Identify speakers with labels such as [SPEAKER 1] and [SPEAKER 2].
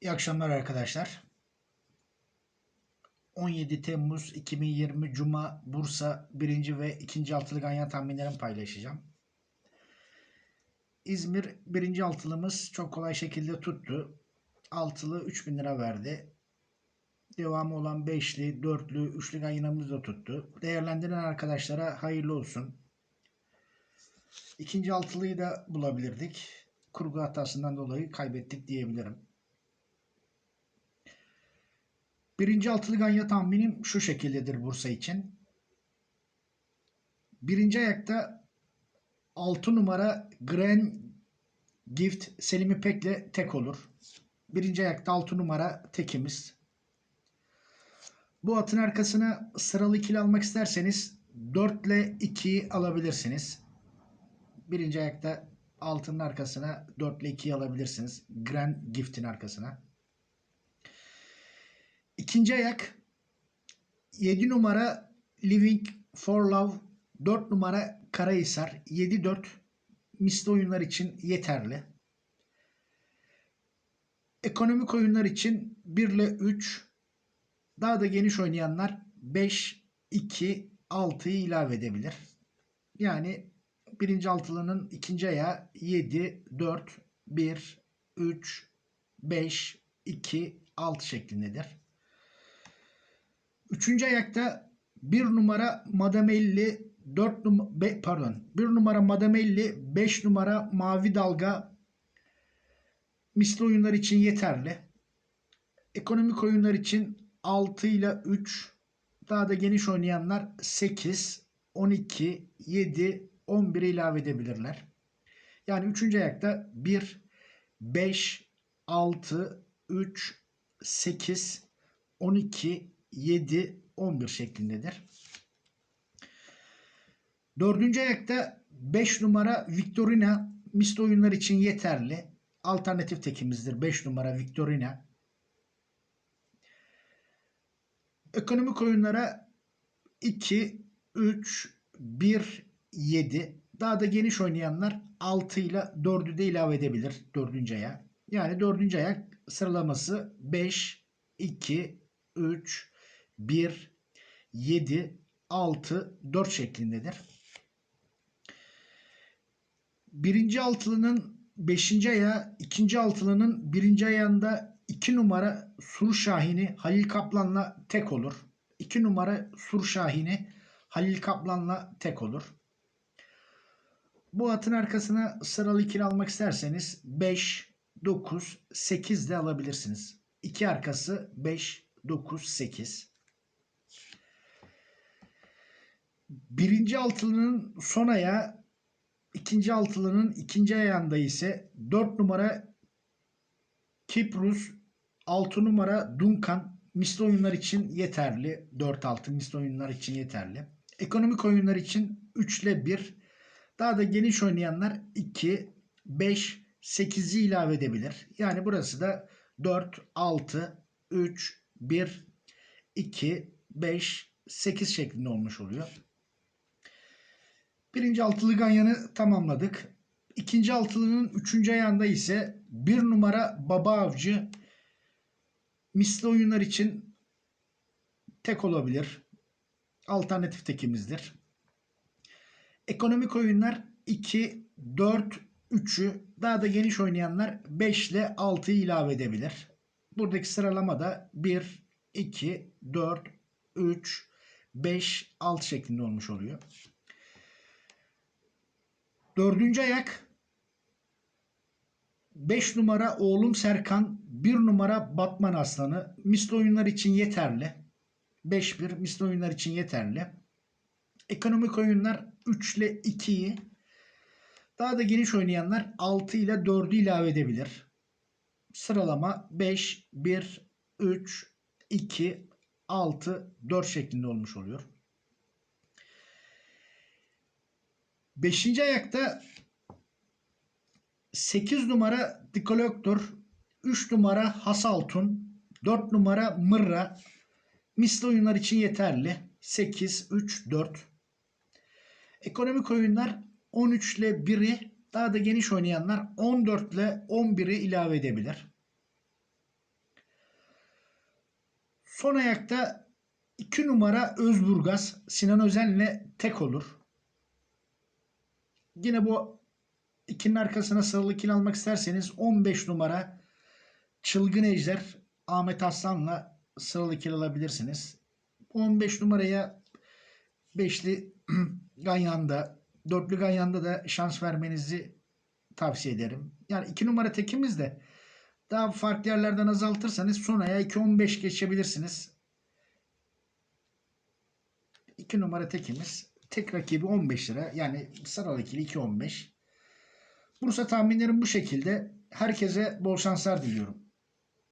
[SPEAKER 1] İyi akşamlar arkadaşlar. 17 Temmuz 2020 Cuma Bursa 1. ve 2. altılı ganyan tahminlerimi paylaşacağım. İzmir 1. altılımız çok kolay şekilde tuttu. Altılı 3000 lira verdi. Devamı olan 5'li, 4'lü, 3'lü ganyanımız da tuttu. Değerlendiren arkadaşlara hayırlı olsun. İkinci altılıyı da bulabilirdik. Kurgu hatasından dolayı kaybettik diyebilirim. Birinci altılı ganya tahminim şu şekildedir Bursa için. Birinci ayakta 6 numara Grand Gift Selim İpek'le tek olur. Birinci ayakta 6 numara tekimiz. Bu atın arkasına sıralı ikili almak isterseniz 4 ile 2'yi alabilirsiniz. Birinci ayakta altının arkasına 4 ile 2'yi alabilirsiniz. Grand Gift'in arkasına. İkinci ayak 7 numara Living for Love 4 numara Karahisar 7-4 misli oyunlar için yeterli. Ekonomik oyunlar için 1 ile 3 daha da geniş oynayanlar 5 2 6'yı ilave edebilir. Yani birinci altılının ikinci ayağı 7 4 1 3 5 2 6 şeklindedir. Üçüncü ayakta bir numara Madamelli, 4 numara pardon, bir numara Madamelli, 5 numara Mavi Dalga misli oyunlar için yeterli. Ekonomik oyunlar için 6 ile 3 daha da geniş oynayanlar 8, 12, 7, 11 ilave edebilirler. Yani üçüncü ayakta 1, 5, 6, 3, 8, 12, 7, 11 şeklindedir. Dördüncü ayakta 5 numara Victorina misli oyunlar için yeterli. Alternatif tekimizdir 5 numara Victorina. Ekonomik oyunlara 2, 3, 1, 7. Daha da geniş oynayanlar 6 ile 4'ü de ilave edebilir 4. aya. Yani 4. ayak sıralaması 5, 2, 3, 1, 7, 6, 4 şeklindedir. Birinci altılının 5. ayağı, ikinci altılının birinci ayağında 2 numara Sur Şahini Halil Kaplan'la tek olur. 2 numara Sur Şahini Halil Kaplan'la tek olur. Bu atın arkasına sıralı ikili almak isterseniz 5, 9, 8 de alabilirsiniz. 2 arkası 5, 9, 8. Birinci altılının son ayağı ikinci altılının ikinci ayağında ise 4 numara Kiprus 6 numara Duncan misli oyunlar için yeterli. 4-6 misli oyunlar için yeterli. Ekonomik oyunlar için 3 ile 1 daha da geniş oynayanlar 2, 5, 8'i ilave edebilir. Yani burası da 4, 6, 3, 1, 2, 5, 8 şeklinde olmuş oluyor. Birinci altılı ganyanı tamamladık. İkinci altılının üçüncü ayağında ise bir numara Baba Avcı misli oyunlar için tek olabilir. Alternatif tekimizdir. Ekonomik oyunlar 2, 4, 3'ü daha da geniş oynayanlar 5 ile 6'yı ilave edebilir. Buradaki sıralama da 1, 2, 4, 3, 5, 6 şeklinde olmuş oluyor. Dördüncü ayak 5 numara oğlum Serkan, 1 numara Batman Aslanı. Misli oyunlar için yeterli. 5-1 misli oyunlar için yeterli. Ekonomik oyunlar 3 ile 2'yi daha da geniş oynayanlar 6 ile 4'ü ilave edebilir. Sıralama 5, 1, 3, 2, 6, 4 şeklinde olmuş oluyor. Beşinci ayakta 8 numara Dikoloktor, 3 numara Hasaltun, 4 numara Mırra. Misli oyunlar için yeterli. 8, 3, 4. Ekonomik oyunlar 13 ile 1'i daha da geniş oynayanlar 14 ile 11'i ilave edebilir. Son ayakta 2 numara Özburgaz Sinan Özen'le tek olur. Yine bu ikinin arkasına sıralı ikili almak isterseniz 15 numara Çılgın Ejder Ahmet Aslan'la sıralı ikili alabilirsiniz. 15 numaraya beşli Ganyan'da, dörtlü Ganyan'da da şans vermenizi tavsiye ederim. Yani 2 numara tekimiz de daha farklı yerlerden azaltırsanız son aya 2-15 geçebilirsiniz. 2 numara tekimiz. Tek rakibi 15 lira. Yani sıralı ikili 2-15. Bursa tahminlerim bu şekilde. Herkese bol şanslar diliyorum.